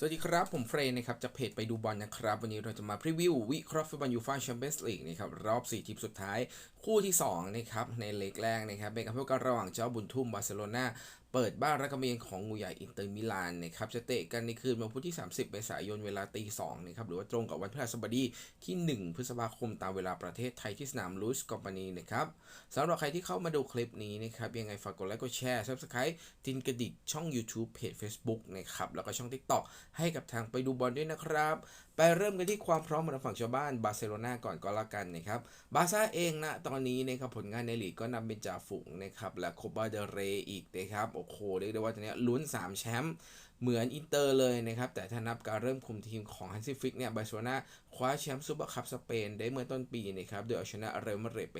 สวัสดีครับ ผมเฟรนนะครับจากเพจไปดูบอลนะครับ วันนี้เราจะมาพรีวิว วิเคราะห์ฟุตบอลยูฟ่าแชมเปี้ยนส์ลีกนะครับรอบ 4 ทีมสุดท้ายคู่ที่ 2 นะครับ ในเล็กแรกนะครับเป็นการพบกันระหว่างเจ้าบุญทุ่มบาร์เซโลนาเปิดบ้านรักเมียนของงูใหญ่อินเตอร์มิลานนะครับจะเตะกันในคืนวันพุธที่ 30 เมษายนเวลาตี2นะครับหรือว่าตรงกับวันพฤหัสบดีที่ 1 พฤษภาคมตามเวลาประเทศไทยที่สนามลูสกอปานีนะครับสำหรับใครที่เข้ามาดูคลิปนี้นะครับยังไงฝากกดไลค์กดแชร์ Subscribe ตินกระดิกช่อง YouTube เพจ Facebook นะครับแล้วก็ช่อง TikTok ให้กับทางไปดูบอลด้วยนะครับ ไปเริ่มกันที่ความพร้อมของฝั่งชาวบ้านบาร์เซโลนาก่อนก็แล้วกันนะครับบาร์ซ่าเองนะตอนนี้นะครับผลงานในลีกก็นำเป็นจ่าฝูงนะครับและโคปาเดเรอีกนะครับโอ้โหเรียกได้ว่าตอนนี้ลุ้น3แชมป์ เหมือนอินเตอร์เลยนะครับ แต่ถ้านับการเริ่มคุมทีมของฮันซิฟิกเนี่ยบาร์เซโลนาคว้าแชมป์ซูเปอร์คัพสเปนได้เมื่อต้นปีนะครับ โดยเอาชนะเรอัลมาดริดไป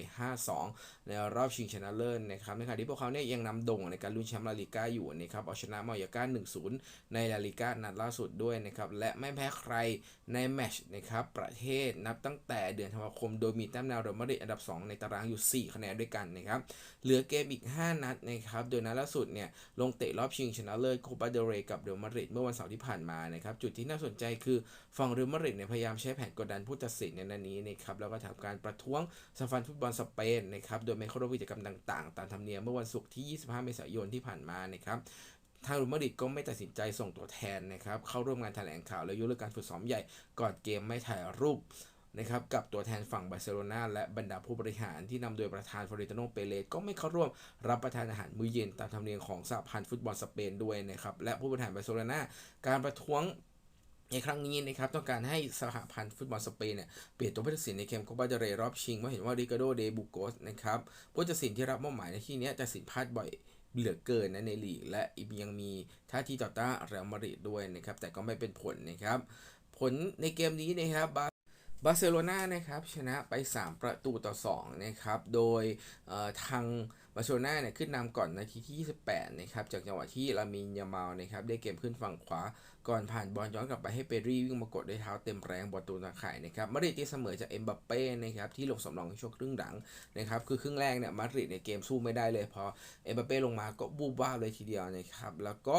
5-2 ในรอบชิงชนะเลิศนะครับในขณะที่พวกเขาเนี่ยยังนำโด่งในการลุ้นแชมป์ลาลิก้าอยู่นะครับ เอาชนะมายาก้า 1-0 ในลาลิก้านัดล่าสุดด้วยนะครับ และไม่แพ้ใครในแมชนะครับ ประเทศนับตั้งแต่เดือนธันวาคม โดยมีแต้มแนวเรอัลมาดริดอันดับ 2 ในตารางอยู่ 4 คะแนนด้วยกันนะครับ เหลือเกมอีก 5 นัดนะครับ โดยนัดล่าสุดเนี่ย ลงเตะรอบชิงชนะเลิศโคปาเดเรกับเรอัลมาดริดเมื่อวันเสาร์ที่ผ่านมานะครับจุดที่น่าสนใจคือฝั่งเรอัลมาดริดเนี่ยพยายามใช้แผนกดดันผู้ตัดสินในนัดนี้นะครับแล้วก็ทำการประท้วงสฟันฟุตบอลสเปนนะครับโดยไม่เข้าร่วมกิจกรรมต่างๆ ตามธรรมเนียมเมื่อวันศุกร์ที่ 25 เมษายนที่ผ่านมานะครับทางรอัลมาริดก็ไม่ตัดสินใจส่งตัวแทนนะครับเข้าร่วมงานแถลงข่าวและยกเลิกการฝึกซ้อมใหญ่ก่อนเกมไม่ถ่ายรูป นะครับกับตัวแทนฝั่งบาร์เซโลนาและบรรดาผู้บริหารที่นำโดยประธานฟอริตาโนเปเลสก็ไม่เข้าร่วมรับประทานอาหารมื้อเย็นตามธรรมเนียมของสหพันธ์ฟุตบอลสเปนด้วยนะครับและผู้บริหารบาร์เซโลนาการประท้วงในครั้งนี้นะครับต้องการให้สหพันธ์ฟุตบอลสเปนเนี่ยเปลี่ยนตัวผู้ตัดสินในเกมโคปาเดเรรอบชิงเพราะเห็นว่าริกาโดเดบุโกสนะครับผู้ตัดสินที่รับมอบหมายในที่นี้ตัดสินพลาดบ่อยเหลือเกินนะในลีกและยังมีท่าทีต่อต้านเรอัลมาดริดด้วยนะครับแต่ก็ไม่เป็นผลนะครับ ผลในเกมนี้นะครับ บาร์เซโลนานะครับชนะไป 3 ประตูต่อ2นะครับโดยทางบาร์เซโลนาเนี่ยขึ้นนำก่อนนาทีที่ 28นะครับจากจังหวะที่ลามินยามาลนะครับได้เกมขึ้นฝั่งขวาก่อนผ่านบอลย้อนกลับไปให้เปรีวิ่งมากดด้วยเท้าเต็มแรงบอลตูตาข่ายนะครับมาดริดตีเสมอจากเอ็มบัปเป้นะครับที่ลงสำรองในช่วงครึ่งหลังนะครับคือครึ่งแรกเนี่ยมาดริดในเกมสู้ไม่ได้เลยพอเอ็มบัปเป้ลงมาก็บูบว่าเลยทีเดียวนะครับแล้วก็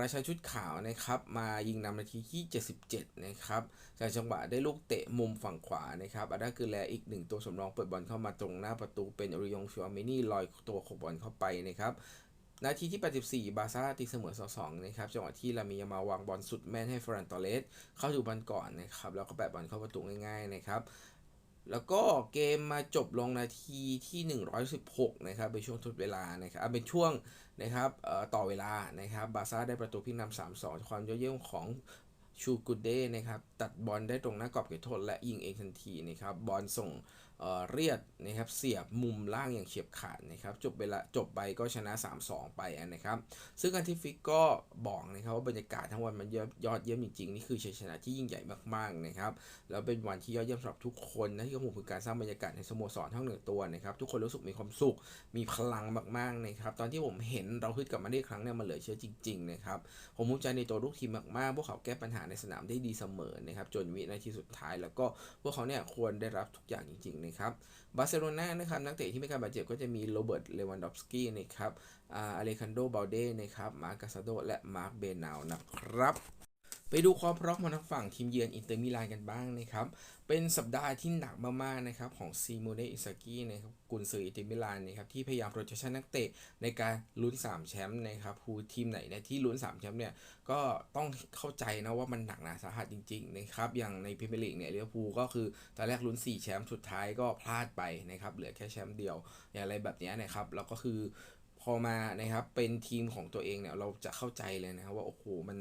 ราชาชุดขาวนะครับ มายิงนำนาทีที่ 77 นะครับจากจังหวะได้ลูกเตะมุมฝั่งขวานะครับอาดาคือแลอีกหนึ่งตัวสำรองเปิดบอลเข้ามาตรงหน้าประตูเป็นอริยงชัวเมนี่ลอยตัวขบบอลเข้าไปนะครับนาทีที่ 84 บาซ่าตีเสมอ 2-2 นะครับ จังหวะที่ลามียามาวางบอลสุดแม่นให้ฟรานตอเลสเข้าดูบอลก่อนนะครับ แล้วก็แปะบอลเข้าประตูง่ายๆนะครับ แล้วก็เกมมาจบลงนาทีที่ 116 นะครับเป็นช่วงทดเวลานะครับเป็นช่วงนะครับต่อเวลานะครับบาซ่าได้ประตูพิกนำสามสองความยอดเยี่ยมของชูกูเด้นะครับตัดบอลได้ตรงหน้ากรอบเขตโทษและยิงเองทันทีนะครับบอลส่งเรียดนะครับเสียบมุมล่างอย่างเฉียบขาดนะครับจบเวลาจบไปก็ชนะ 3-2 ไปนะครับ ซึ่งการที่ฟิกก็บอกนะครับว่าบรรยากาศทั้งวันมันยอดเยี่ยมจริงๆนี่คือชัยชนะที่ยิ่งใหญ่มากๆนะครับแล้วเป็นวันที่ยอดเยี่ยมสำหรับทุกคนนะที่กำลังคือการสร้างบรรยากาศในสโมสรทั้งหนึ่งตัวนะครับทุกคนรู้สึกมีความสุขมีพลังมากๆนะครับตอนที่ผมเห็นเราฮึดกลับมาได้ครั้งเนี่ยมันเหลือเชื่อจริงๆนะครับผมภูมิใจในตัวลูกทีมมากๆ พวกเขาแก้ปัญหาในสนามได้ดีเสมอนะครับจนวินาทีสุดท้าย แล้วก็พวกเขาเนี่ยควรได้รับทุกอย่างจริงๆนะครับบาร์เซโลนานะครับนักเตะที่มีการบาดเจ็บก็จะมีโรเบิร์ตเลวันดอฟสกี้นะครับอาเลคันโดบาลเดนะครับมาร์กาซาโดและมาร์คเบนาวนะครับ ไปดูความพร้อมของทางฝั่งทีมเยือนอินเตอร์มิลานกันบ้างนะครับ เป็นสัปดาห์ที่หนักมากๆนะครับของซีโมเนอิซากินะครับกุนซืออินเตอร์มิลานนะครับที่พยายามโรเตชันนักเตะในการลุ้น 3 แชมป์นะครับผู้ทีมไหนเนี่ยที่ลุ้น 3 แชมป์เนี่ยก็ต้องเข้าใจนะว่ามันหนักหนาสาหัสจริงๆนะครับอย่างในพรีเมียร์ลีกเนี่ยลิเวอร์พูลก็คือตอนแรกลุ้น 4 แชมป์สุดท้ายก็พลาดไปนะครับเหลือแค่แชมป์เดียวอย่างไรแบบนี้นะครับแล้วก็คือพอมานะครับเป็นทีมของตัวเองเนี่ยเราจะเข้าใจเลยนะครับว่าโอ้โหมัน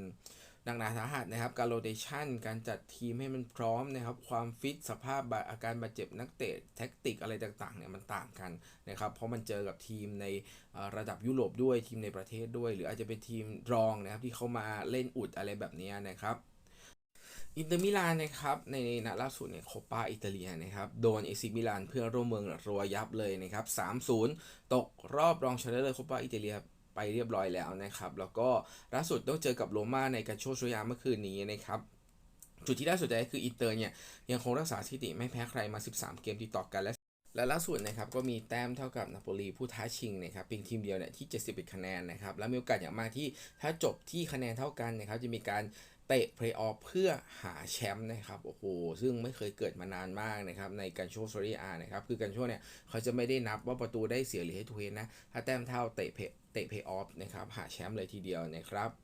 หนักหนาสาหัสนะครับ การโรเตชันการจัดทีมให้มันพร้อมนะครับ ความฟิตสภาพอาการบาดเจ็บนักเตะแท็กติกอะไรต่างๆเนี่ยมันต่างกันนะครับ เพราะมันเจอกับทีมในระดับยุโรปด้วยทีมในประเทศด้วย หรืออาจจะเป็นทีมรองนะครับที่เขามาเล่นอุดอะไรแบบนี้นะครับอินเตอร์มิลานนะครับในนัดล่าสุดเนี่ยโคปาอิตาเลียนะครับโดนเอซิมิลานเพื่อร่วมเมืองรัวยับเลยนะครับ 3-0 ตกรอบรองชนะเลิศโคปาอิตาเลีย ไปเรียบร้อยแล้วนะครับ แล้วก็ล่าสุดต้องเจอกับโรม่าในการโชว์ชยาเมื่อคืนนี้นะครับจุดที่น่าสนใจคืออินเตอร์เนี่ยยังคงรักษาสถิติไม่แพ้ใครมา 13 เกมติดต่อกันและและล่าสุดนะครับก็มีแต้มเท่ากับนาโปลีผู้ท้าชิงนะครับเพียงทีมเดียวเนี่ยที่ 71 คะแนนนะครับและมีโอกาสอย่างมากที่ถ้าจบที่คะแนนเท่ากันนะครับจะมีการ เตะเพลย์ออฟเพื่อหาแชมป์นะครับโอ้โหซึ่งไม่เคยเกิดมานานมากนะครับในการโชว์ซอรีอานะครับคือการโชว์เนี่ยเขาจะไม่ได้นับว่าประตูได้เสียหรือให้ทุเฮนนะถ้าแต้มเท่าเตะเพเตะเพย์ออฟนะครับหาแชมป์เลยทีเดียวนะครับ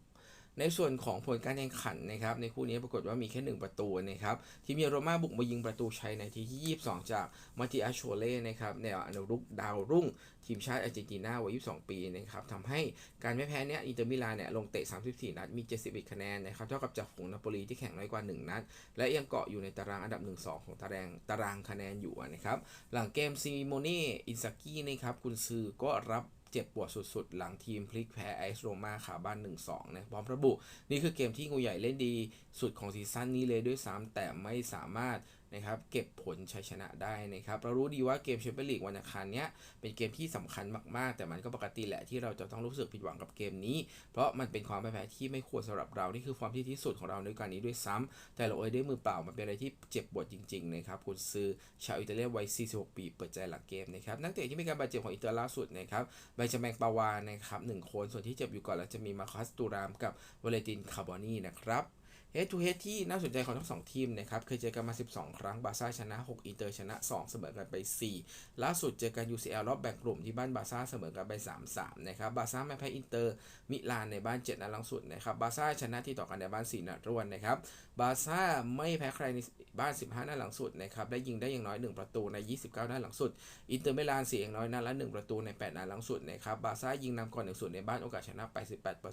ในส่วนของผลการแข่งขันนะครับในคู่นี้ปรากฏว่ามีแค่ 1 ประตูนะครับทีมเยอรมาบุกมายิงประตูชัยในทีที่ 22 จากมาติอาโชเล่นะครับแนวอนุรุกดาวรุ่ง ทีมชาติอาร์เจนตินาวัย 22 ปีนะครับทำให้การไม่แพ้เนี่ยอินเตอร์มิลานเนี่ยลงเตะ 34 นัดมี 71 คะแนนนะครับเท่ากับจากฝูงนาโปลีที่แข่งน้อยกว่า 1 นัด และยังเกาะอยู่ในตารางอันดับ 1-2 ของตารางตารางคะแนนอยู่นะครับหลังเกมซีโมเน่อินซากินะครับคุณซือก็รับ เจ็บปวดสุดๆ หลังทีมพลิกแพ้ไอซ์โรมาขาบ้าน 1-2 นะพร้อมระบุ นี่คือเกมที่งูใหญ่เล่นดีสุดของซีซั่นนี้เลยด้วยซ้ำแต่ไม่สามารถ นะครับเก็บผลชัยชนะได้นะครับเรารู้ดีว่าเกมแชมเปี้ยนลีกวันอังคารเนี้ยเป็นเกมที่สำคัญมากๆ แต่มันก็ปกติแหละที่เราจะต้องรู้สึกผิดหวังกับเกมนี้ เพราะมันเป็นความแพ้ที่ไม่ควรสำหรับเรา นี่คือความที่ที่สุดของเราในการนี้ด้วยซ้ำแต่เราเอยด้มือเปล่ามันเป็นอะไรที่เจ็บปวดจริงๆนะครับคุณซื้อชาวอิตาเลียนวัย 46 ปี เปิดใจหลังเกมนะครับนักเตะที่มีการบาดเจ็บของอิตาลีล่าสุดนะครับไบจาแมงปาวานะครับหนึ่งคนส่วนที่เจ็บอยู่ก่อนแล้วจะมีมาคัสตูรามกับวาเลตินคาร์บอนีนะครับ เฮดทูเฮดที่น่าสนใจของทั้งสองทีมนะครับเคยเจอกันมา 12 ครั้งบาซ่าชนะ 6 อินเตอร์ชนะ 2 เสมอกันไป 4 ล่าสุดเจอกัน UCL รอบแบ่งกลุ่มที่บ้านบาซ่าเสมอกันไป 3-3 นะครับบาซ่าไม่แพ้อินเตอร์มิลานในบ้าน 7 นัดหลังสุดนะครับบาซ่าชนะที่ต่อกันในบ้าน 4 นัดรวดนะครับ บาซ่าไม่แพ้ใครในบ้าน 15 นัดหลังสุดนะครับ ได้ยิงได้อย่างน้อย 1 ประตูใน 29 นัดหลังสุด อินเตอร์มิลานเสียอย่างน้อยนัดละ 1 ประตูใน 8 นัดหลังสุดนะครับ บาซ่ายิงนำก่อน1 0ในบ้านโอกาสชนะ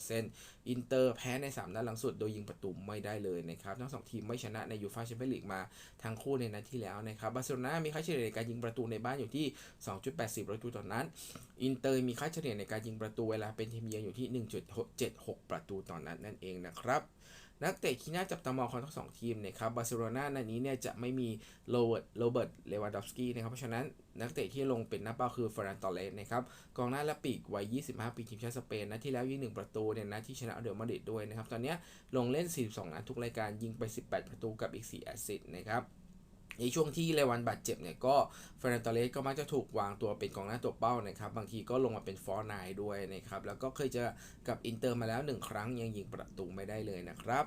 88%อินเตอร์แพ้ใน 3 นัดหลังสุด โดยยิงประตูไม่ได้เลยนะครับ ทั้งสองทีมไม่ชนะในยูฟ่าแชมเปี้ยนลีกมาทั้งคู่ในนัดที่แล้วนะครับ บาร์เซโลนามีค่าเฉลี่ยในการยิงประตูในบ้านอยู่ที่ 2.80 ประตูต่อนนัด อินเตอร์มีค่าเฉลี่ยในการยิงประตูเวลาเป็นทีมเยือนอยู่ที่ 1.76 ประตูต่อนัดนั่นเองนะครับ นักเตะที่น่าจับตามองของทั้งสองทีมนะครับบาร์เซโลนาในนี้เนี่ยจะไม่มีโรเบิร์ตโรเบิร์ตเลวานดอฟสกี้นะครับเพราะฉะนั้นนักเตะที่ลงเป็นหน้าเป้าคือเฟรนตอเลสนะครับกองหน้าและปีกวัย 25 ปีทีมชาติสเปนนะที่แล้วยิง1ประตูเนี่ยนะที่ชนะเดลมาดริดด้วยนะครับตอนนี้ลงเล่น 42นัดทุกรายการยิงไป 18 ประตูกับอีก 4 แอสซิสต์นะครับ ในช่วงที่เลวันบาดเจ็บเนี่ยก็เฟรนตอเลสก็มักจะถูกวางตัวเป็นกองหน้าตัวเป้านะครับ บางทีก็ลงมาเป็นฟอร์ไนด้วยนะครับ แล้วก็เคยเจอกับอินเตอร์มาแล้ว 1 ครั้งยังยิงประตูไม่ได้เลยนะครับ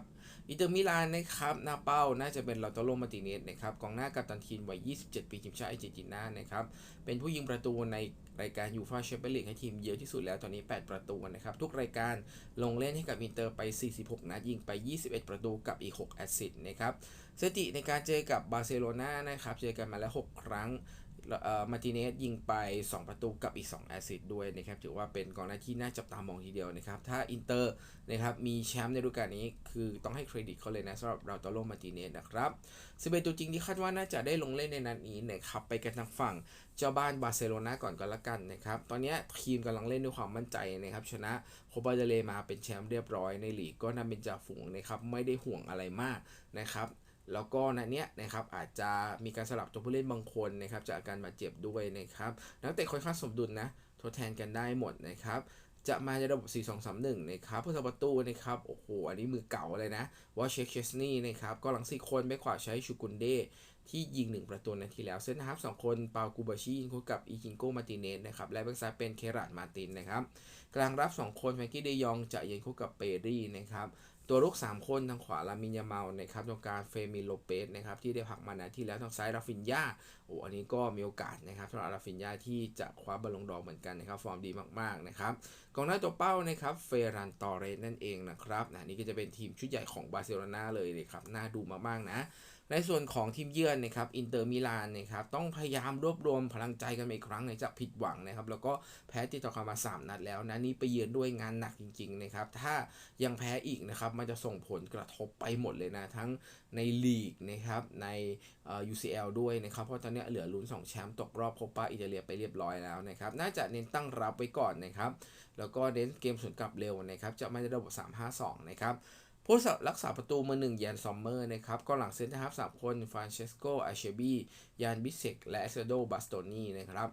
อินเตอร์มิลานนะครับ หน้าเป้าน่าจะเป็นลาโตโรมาติเนสนะครับกองหน้ากัปตันทีมวัย 27 ปีทีมชาติอาร์เจนตินานะครับ เป็นผู้ยิงประตูในรายการยูฟาแชมเปี้ยนลีกให้ทีมเยอะที่สุดแล้วตอนนี้ 8 ประตูนะครับ ทุกรายการลงเล่นให้กับอินเตอร์ไป 46 นัดยิงไป 21 ประตูกับอีก 6 แอสซิสต์นะครับ สถิติในการเจอกับบาร์เซโลนานะครับ เจอกันมาแล้ว 6 ครั้งมาติเนสยิงไป 2 ประตูกับอีก 2 แอสซิสต์ด้วยนะครับ ถือว่าเป็นกองหน้าที่น่าจับตามองทีเดียวนะครับ ถ้าอินเตอร์นะครับมีแชมป์ในฤดูกาลนี้ คือต้องให้เครดิตเขาเลยนะสำหรับเราตโลมาติเนสนะครับสเปนตัวจริงที่คาดว่าน่าจะได้ลงเล่นในนัดนี้นะครับ ไปกันทางฝั่งเจ้าบ้านบาร์เซโลนาก่อนก็แล้วกันนะครับ ตอนนี้ทีมกำลังเล่นด้วยความมั่นใจนะครับ ชนะโคปาเดเลมาเป็นแชมป์เรียบร้อยในลีกก็นำเป็นจ่าฝูงนะครับ ไม่ได้ห่วงอะไรมากนะครับ แล้วก็ในเนี้ยนะครับอาจจะมีการสลับตัวผู้เล่นบางคนนะครับจากอาการบาดเจ็บด้วยนะครับนักเตะค่อนข้างสมดุลนะทดแทนกันได้หมดนะครับจะมาในระบบ 4-2-3-1 นะครับผู้ทำประตูนะครับ โอ้โห อันนี้มือเก่าเลยนะวอชเชคเชสนี่นะครับ ก็หลังสี่คนไปขวาใช้ชูกุนเดที่ยิง 1 ประตูในทีแล้ว เซนนะครับสองคนปากูบาชิยิงคู่กับอีจิงโกมาติเนสนะครับ และแบ็กซ้ายเป็นเคราดมาตินนะครับ กลางรับ 2 คนแฟงกี้เดยองจะยิงคู่กับเปรี่นะครับ ตัวลูก3 คนทางขวาลามินยาเมานะครับตรงกลางเฟมิโลเปสนะครับที่ได้ผักมานะที่แล้วทางซ้ายราฟินยาโอ้อันนี้ก็มีโอกาสนะครับสำหรับราฟินยาที่จะคว้าบอลลงดอเหมือนกันนะครับฟอร์มดีมากๆนะครับ องหน้าตัวเป้านะครับเฟรันตอเรสนั่นเองนะครับนะนี่ก็จะเป็นทีมชุดใหญ่ของบาร์เซโลนาเลยเลยครับน่าดูมากๆนะ ในส่วนของทีมเยือนนะครับอินเตอร์มิลานนะครับต้องพยายามรวบรวมพลังใจกันอีกครั้งในจะผิดหวังนะครับ แล้วก็แพ้ติดต่อกันมา 3 นัดแล้วนะนี่ไปเยือนด้วยงานหนักจริงๆนะครับถ้ายังแพ้อีกนะครับมันจะส่งผลกระทบไปหมดเลยนะ ทั้งในลีกนะครับใน UCL ด้วยนะครับ เพราะตอนนี้เหลือลุ้น 2 แชมป์ตกรอบโคปาอิตาเลียไปเรียบร้อยแล้วนะครับ น่าจะเน้นตั้งรับไว้ก่อนนะครับ แล้วก็เน้นเกมสวนกลับเร็วนะครับ จะไม่ได้ระบบ 3-5-2 นะครับผู้รักษาประตูมือหนึ่งยานซอมเมอร์นะครับก็หลังเซนต์ครับสามคนฟรานเชสโกอาเชบียานบิเซกและเอสโดบาสโตนีนะครับ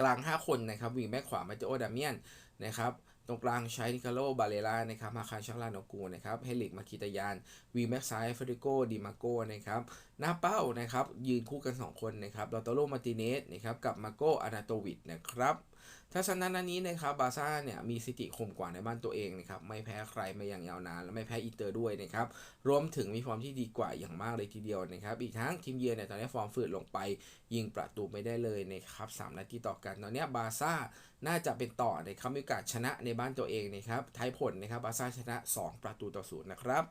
กลาง 5 คนนะครับวิ่งแบ็คขวามาเจโอดามิเอนนะครับ ตรงกลางใช้นิคาโลบาเลล่านะครับมาคาชังลานอกูนะครับเฮลิกมาคิตายานวีแม็กไซเฟริโกดิมาโกนะครับหน้าเป้านะครับยืนคู่กัน 2 คนนะครับลอตโตโรมาติเนสนะครับกับมาโกอานาโตวิดนะครับ ถ้าฉะนั้นอันนี้นะครับบาซ่าเนี่ยมีสถิติคมกว่าในบ้านตัวเองนะครับไม่แพ้ใครมาอย่างยาวนานและไม่แพ้อินเตอร์ด้วยนะครับรวมถึงมีฟอร์มที่ดีกว่าอย่างมากเลยทีเดียวนะครับอีกทั้งทีมเยือนเนี่ยตอนนี้ฟอร์มฝืดลงไป ยิงประตูไม่ได้เลยนะครับสามนาทีต่อกันตอนนี้บาซ่าน่าจะเป็นต่อนะครับมีโอกาสชนะในบ้านตัวเองนะครับท้ายผลนะครับบาซ่าชนะ 2 ประตูต่อศูนย์นะครับ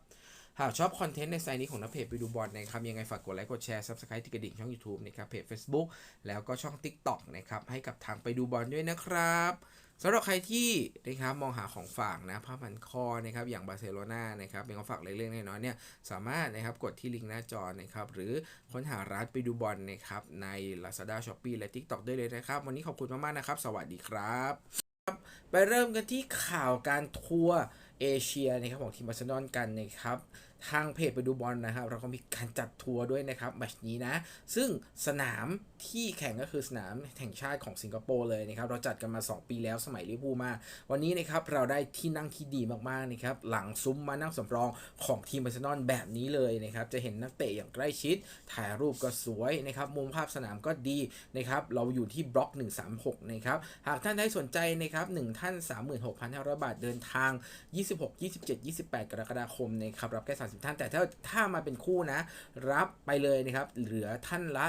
หากชอบคอนเทนต์ในไซต์นี้ของนักเพจไปดูบอลนะครับ ยังไงฝากกดไลค์กดแชร์ Subscribe ที่กระดิ่งช่อง YouTube นะครับเพจ Facebook แล้วก็ช่อง TikTok นะครับให้กับทางไปดูบอลด้วยนะครับสำหรับใครที่นะครับมองหาของฝากนะผ้าพันคอนะครับอย่างบาร์เซโลนานะครับเป็นของฝากเล็กๆน้อยๆเนี่ยสามารถนะครับกดที่ลิงก์หน้าจอนะครับหรือค้นหาร้านไปดูบอลนะครับใน Lazada Shopee และ TikTok ได้เลยนะครับ วันนี้ขอบคุณมากๆนะครับ สวัสดีครับไปเริ่มกันที่ข่าวการทัวร์เอเชียนะครับของทีมบาร์เซโลนากันนะครับ ทางเพจไปดูบอลนะครับ เราก็มีการจัดทัวร์ด้วยนะครับแมชนี้นะ ซึ่งสนามที่แข่งก็คือสนามแห่งชาติของสิงคโปร์เลยนะครับ เราจัดกันมา 2 ปีแล้วสมัยลิเวอร์พูลมา วันนี้นะครับเราได้ที่นั่งที่ดีมากๆนะครับ หลังซุ้มมานั่งสำรองของทีมบาร์เซโลนแบบนี้เลยนะครับ จะเห็นนักเตะอย่างใกล้ชิด ถ่ายรูปก็สวยนะครับ มุมภาพสนามก็ดีนะครับ เราอยู่ที่บล็อก 136 นะครับ หากท่านได้สนใจนะครับ1ท่าน 36,500 บาทเดินทาง 26 27 28 กรกฎาคมนะครับ รับแค่30 ท่าน แต่ถ้าถ้ามาเป็นคู่นะ รับไปเลยนะครับ เหลือท่านละ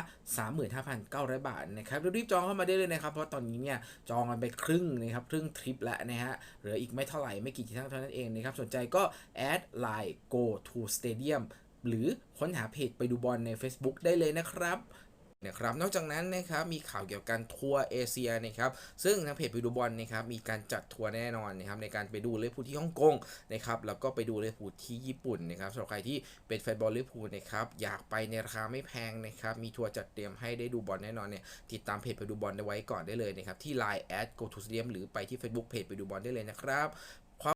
35,900 บาทนะครับรีบจองเข้ามาได้เลยนะครับ เพราะตอนนี้เนี่ยจองกันไปครึ่งนะครับครึ่งทริปแล้วนะฮะเหลืออีกไม่เท่าไหร่ไม่กี่ที่นั่งเท่านั้นเองนะครับสนใจก็แอดไลน์ go to stadium หรือค้นหาเพจไปดูบอลใน Facebook ได้เลยนะครับ นะครับนอกจากนั้นนะครับมีข่าวเกี่ยวกับการทัวร์เอเชียนะครับซึ่งทางเพจไปดูบอลนะครับมีการจัดทัวร์แน่นอนนะครับในการไปดูลิเวอร์พูลที่ฮ่องกงนะครับแล้วก็ไปดูลิเวอร์พูลที่ญี่ปุ่นนะครับสำหรับใครที่เป็นแฟนบอลลิเวอร์พูลนะครับอยากไปในราคาไม่แพงนะครับมีทัวร์จัดเตรียมให้ได้ดูบอลแน่นอนเนี่ยติดตามเพจไปดูบอลไว้ก่อนได้เลยนะครับที่ Line แอด go to stadium หรือไปที่ Facebook เพจไปดูบอลได้เลยนะครับ